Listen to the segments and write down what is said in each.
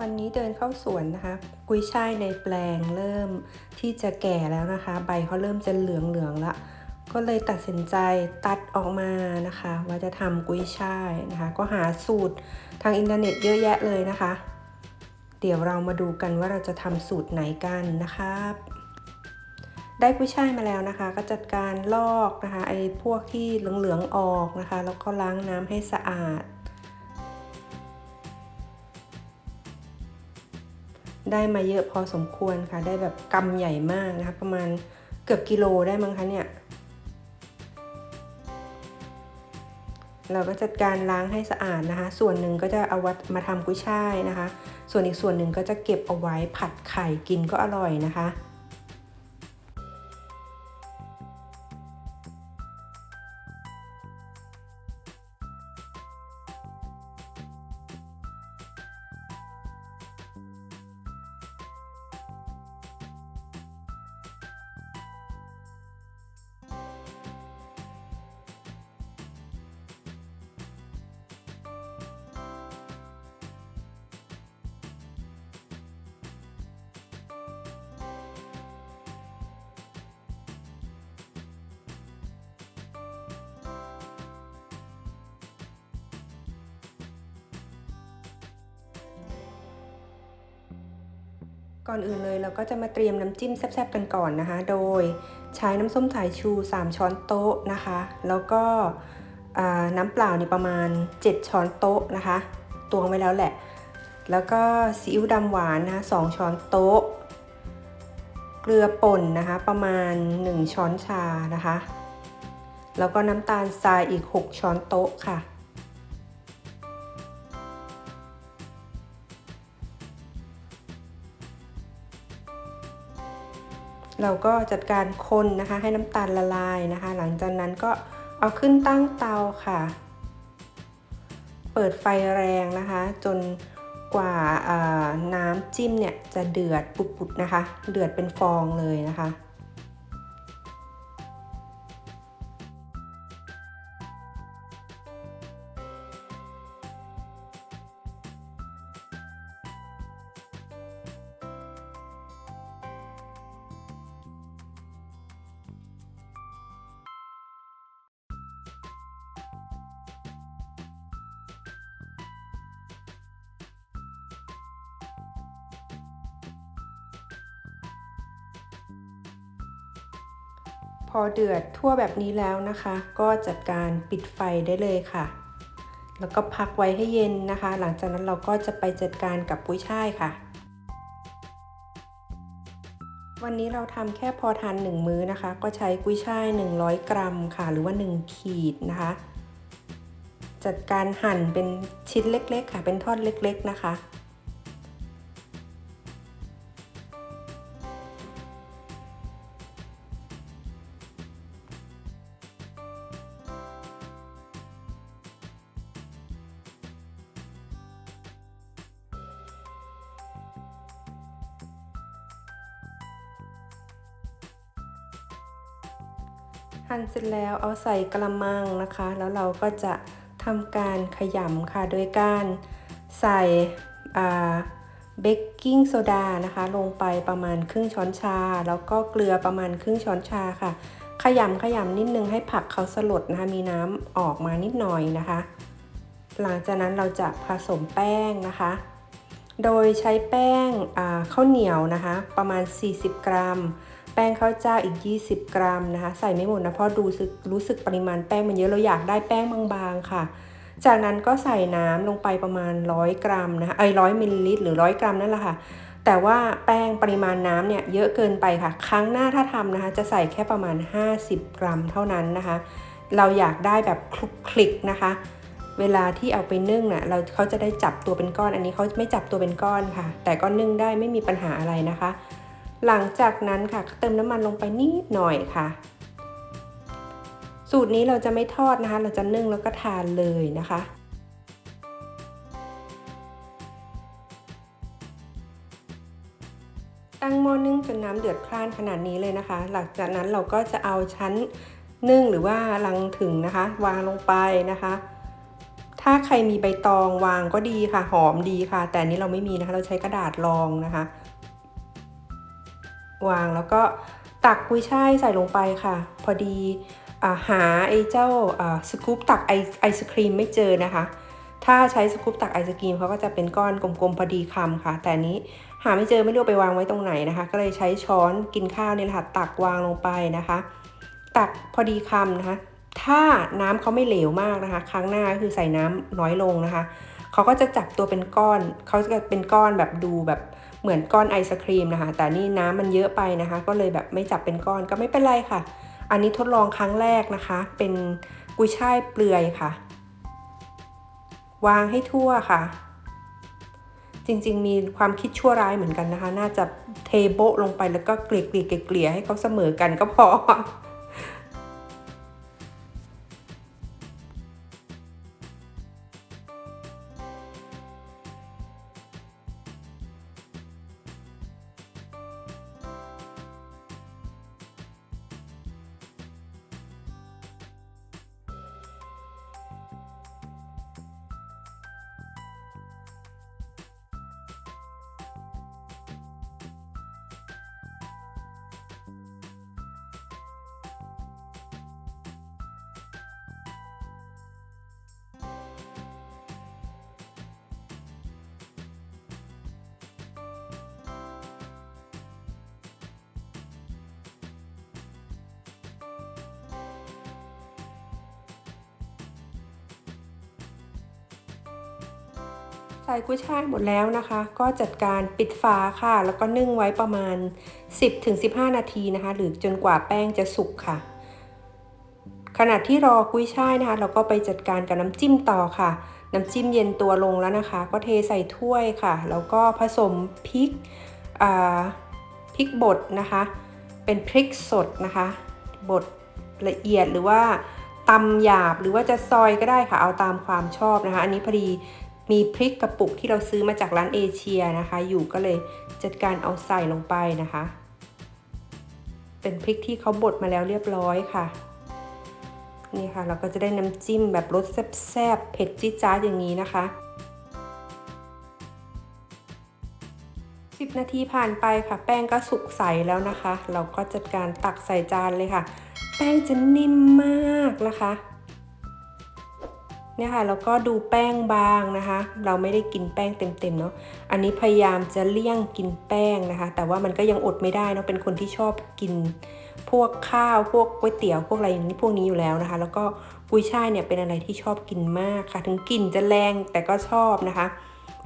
วันนี้เดินเข้าสวนนะคะ กุยช่ายในแปลงเริ่มที่จะแก่แล้วนะคะ ใบเขาเริ่มจะเหลืองๆละก็เลยตัดสินใจตัดออกมานะคะ ว่าจะทำกุยช่ายนะคะ ก็หาสูตรทางอินเทอร์เน็ตเยอะแยะเลยนะคะ เดี๋ยวเรามาดูกันว่าเราจะทำสูตรไหนกันนะครับได้กุ้ยช่ายมาแล้วนะคะ ก็จัดการลอกนะคะไอ้พวกที่เหลืองๆออกนะคะ แล้วก็ล้างน้ำให้สะอาด ได้มาเยอะพอสมควรค่ะ ได้แบบกำใหญ่มากนะคะ ประมาณเกือบกิโลได้มั้งคะเนี่ย เราก็จัดการล้างให้สะอาดนะคะ ส่วนหนึ่งก็จะเอาวัดมาทำกุ้ยช่ายนะคะ ส่วนอีกส่วนหนึ่งก็จะเก็บเอาไว้ผัดไข่กินก็อร่อยนะคะ อนอื่นเลยเราก็จะมาเตรียมน้ำจิ้มแซ่บๆกันก่อนนะคะ โดยใช้น้ำส้มสายชู 3 ช้อนโต๊ะนะคะ แล้วก็น้ำเปล่านี่ประมาณ 7 ช้อนโต๊ะนะคะตวงไว้แล้วแหละ แล้วก็ซีอิ๊วดำหวานนะคะ2ช้อนโต๊ะ เกลือป่นนะคะประมาณ 1 ช้อนชานะคะ แล้วก็น้ำตาลทรายอีก 6 ช้อนโต๊ะค่ะ เราก็จัดการคนนะคะให้น้ำตาลละลายนะคะ หลังจากนั้นก็เอาขึ้นตั้งเตาค่ะ เปิดไฟแรงนะคะ จนกว่าน้ำจิ้มเนี่ยจะเดือดปุดๆนะคะ เดือดเป็นฟองเลยนะคะ อเดือดทั่วแบบนี้แล้วนะคะ ก็จัดการปิดไฟได้เลยค่ะ แล้วก็พักไว้ให้เย็นนะคะ หลังจากนั้นเราก็จะไปจัดการกับปุ้ยช่ายค่ะ วันนี้เราทำแค่พอทาน 1 มื้อนะคะ ก็ใช้กุ้ยช่าย 100 กรัมค่ะ หรือว่า 1 ขีดนะคะ จัดการหั่นเป็นชิ้นเล็กๆ ค่ะ เป็นท่อนเล็ก ๆ นะคะ หั่นเสร็จแล้วเอาใส่กระมังนะคะ แล้วเราก็จะทำการขยำค่ะ โดยการใส่เบกกิ้งโซดานะคะ ลงไปประมาณครึ่งช้อนชา แล้วก็เกลือประมาณครึ่งช้อนชาค่ะ ขยำขยำนิดนึงให้ผักเขาสลดนะคะ มีน้ำออกมานิดหน่อยนะคะ หลังจากนั้นเราจะผสมแป้งนะคะ โดยใช้แป้งข้าวเหนียวนะคะ ประมาณ 40 กรัม แป้งข้าวเจ้าอีก 20 กรัมนะคะ ใส่ไม่หมดนะเพราะดูสึกรู้สึกปริมาณแป้งมันเยอะเราอยากได้แป้งบางๆค่ะ จากนั้นก็ใส่น้ำลงไปประมาณ 100 กรัมนะคะไอ้ร้อยมิลลิลิตรหรือ 100 กรัมนั่นแหละค่ะ แต่ว่าแป้งปริมาณน้ำเนี่ยเยอะเกินไปค่ะ ครั้งหน้าถ้าทำนะคะ จะใส่แค่ประมาณ 50 กรัมเท่านั้นนะคะ เราอยากได้แบบคลุกคลิกนะคะเวลาที่เอาไปนึ่งน่ะเราเขาจะได้จับตัวเป็นก้อน อันนี้เขาไม่จับตัวเป็นก้อนค่ะ แต่ก็นึ่งได้ไม่มีปัญหาอะไรนะคะ หลังจากนั้นค่ะเติมน้ำมันลงไปนิดหน่อยค่ะ สูตรนี้เราจะไม่ทอดนะคะ เราจะนึ่งแล้วก็ทานเลยนะคะตั้งหม้อนึ่งจนน้ำเดือดพล่านขนาดนี้เลยนะคะ หลังจากนั้นเราก็จะเอาชั้นนึ่งหรือว่าลังถึงนะคะ วางลงไปนะคะ ถ้าใครมีใบตองวางก็ดีค่ะ หอมดีค่ะ แต่นี้เราไม่มีนะคะ เราใช้กระดาษรองนะคะ วางแล้วก็ตักกุ้ยช่ายใส่ลงไปค่ะ พอดีอหาไอ้เจ้าสกู๊ปตักไอไอศครีมไม่เจอนะคะ ถ้าใช้สกู๊ปตักไอศครีมเขาก็จะเป็นก้อนกลมๆพอดีคำค่ะ แต่นี้หาไม่เจอไม่รู้ไปวางไว้ตรงไหนนะคะ ก็เลยใช้ช้อนกินข้าวเนี่ยแหละค่ะตักวางลงไปนะคะ ตักพอดีคำนะคะ ถ้าน้ำเขาไม่เหลวมากนะคะ ครั้งหน้าก็คือใส่น้ำน้อยลงนะคะ เขาก็จะจับตัวเป็นก้อน เขาจะเป็นก้อนแบบดูแบบเหมือนก้อนไอศครีมนะคะ แต่นี่น้ำมันเยอะไปนะคะ ก็เลยแบบไม่จับเป็นก้อนก็ไม่เป็นไรค่ะ อันนี้ทดลองครั้งแรกนะคะ เป็นกุยช่ายเปลือยค่ะ วางให้ทั่วค่ะ จริงๆ มีความคิดชั่วร้ายเหมือนกันนะคะ น่าจะเทโบะลงไปแล้วก็เกลี่ยเกลี่ยเกลี่ยให้เขาเสมอกันก็พอ ใส่กุ้ยช่ายหมดแล้วนะคะ ก็จัดการปิดฝาค่ะ แล้วก็นึ่งไว้ประมาณ 10-15 นาทีนะคะ หรือจนกว่าแป้งจะสุกค่ะ ขณะที่รอกุ้ยช่ายนะคะ เราก็ไปจัดการกับน้ำจิ้มต่อค่ะ น้ำจิ้มเย็นตัวลงแล้วนะคะ ก็เทใส่ถ้วยค่ะ แล้วก็ผสมพริกพริกบดนะคะ เป็นพริกสดนะคะบดละเอียดหรือว่าตำหยาบหรือว่าจะซอยก็ได้ค่ะ เอาตามความชอบนะคะ อันนี้พอดี มีพริกกระปุกที่เราซื้อมาจากร้านเอเชียนะคะ อยู่ก็เลยจัดการเอาใส่ลงไปนะคะ เป็นพริกที่เขาบดมาแล้วเรียบร้อยค่ะ นี่ค่ะ เราก็จะได้น้ำจิ้มแบบรสแซ่บๆเผ็ดจี๊ดจ้าอย่างนี้นะคะ10นาทีผ่านไปค่ะ แป้งก็สุกใสแล้วนะคะ เราก็จัดการตักใส่จานเลยค่ะ แป้งจะนิ่มมากนะคะ เนี่ยค่ะแล้วก็ดูแป้งบางนะคะ เราไม่ได้กินแป้งเต็มๆเนาะอันนี้พยายามจะเลี่ยงกินแป้งนะคะ แต่ว่ามันก็ยังอดไม่ได้เนาะเป็นคนที่ชอบกินพวกข้าวพวกก๋วยเตี๋ยวพวกอะไรอย่างนี้พวกนี้อยู่แล้วนะคะ แล้วก็กุ้ยช่ายเนี่ยเป็นอะไรที่ชอบกินมากค่ะ ถึงกลิ่นจะแรงแต่ก็ชอบนะคะ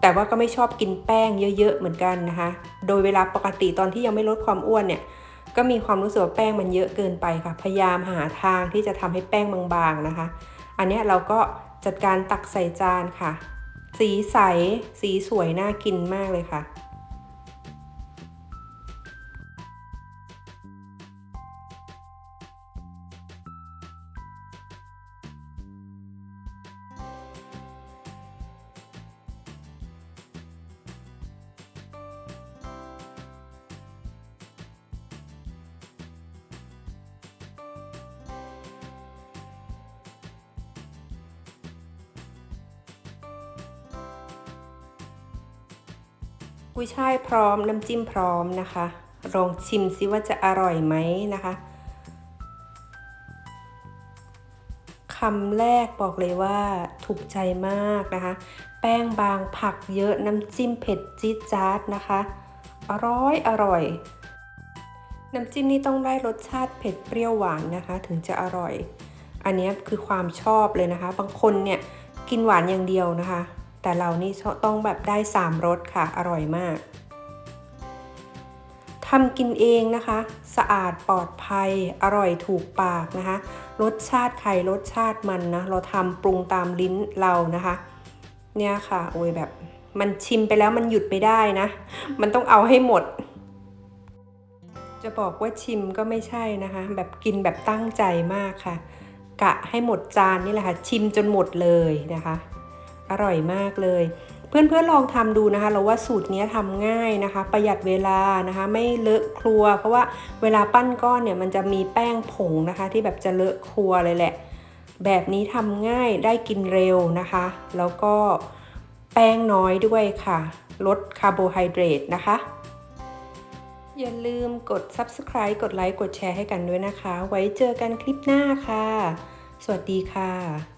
แต่ว่าก็ไม่ชอบกินแป้งเยอะ ๆ เหมือนกันนะคะ โดยเวลาปกติตอนที่ยังไม่ลดความอ้วนเนี่ยก็มีความรู้สึกว่าแป้งมันเยอะเกินไปค่ะ พยายามหาทางที่จะทำให้แป้งบางๆนะคะ อันนี้เราก็ จัดการตักใส่จานค่ะ สีใส สีสวยน่ากินมากเลยค่ะ กุ้ยช่ายพร้อมน้ำจิ้มพร้อมนะคะลองชิมซิว่าจะอร่อยไหมนะคะคำแรกบอกเลยว่าถูกใจมากนะคะ แป้งบางผักเยอะน้ำจิ้มเผ็ดจี๊ดจ๊าดนะคะ อร่อยอร่อย น้ำจิ้มนี่ต้องได้รสชาติเผ็ดเปรี้ยวหวานนะคะ ถึงจะอร่อย อันนี้คือความชอบเลยนะคะ บางคนเนี่ยกินหวานอย่างเดียวนะคะ แต่เรานี่ต้องแบบได้ 3รสค่ะ อร่อยมากทำกินเองนะคะ สะอาดปลอดภัย อร่อยถูกปากนะคะ รสชาติไข่รสชาติมันนะ เราทำปรุงตามลิ้นเรานะคะ เนี่ยค่ะ โอ้ยแบบมันชิมไปแล้วมันหยุดไม่ได้นะ มันต้องเอาให้หมด จะบอกว่าชิมก็ไม่ใช่นะคะ แบบกินแบบตั้งใจมากค่ะ กะให้หมดจานนี่แหละค่ะ ชิมจนหมดเลยนะคะ อร่อยมากเลย เพื่อนๆลองทำดูนะคะเราว่าสูตรนี้ทำง่ายนะคะ ประหยัดเวลานะคะ ไม่เลอะครัว เพราะว่าเวลาปั้นก้อนเนี่ยมันจะมีแป้งผงนะคะ ที่แบบจะเลอะครัวเลยแหละ แบบนี้ทำง่ายได้กินเร็วนะคะ แล้วก็แป้งน้อยด้วยค่ะ ลดคาร์โบไฮเดรตนะคะอย่าลืมกด subscribe กดไลค์ กดแชร์ให้กันด้วยนะคะ ไว้เจอกันคลิปหน้าค่ะ สวัสดีค่ะ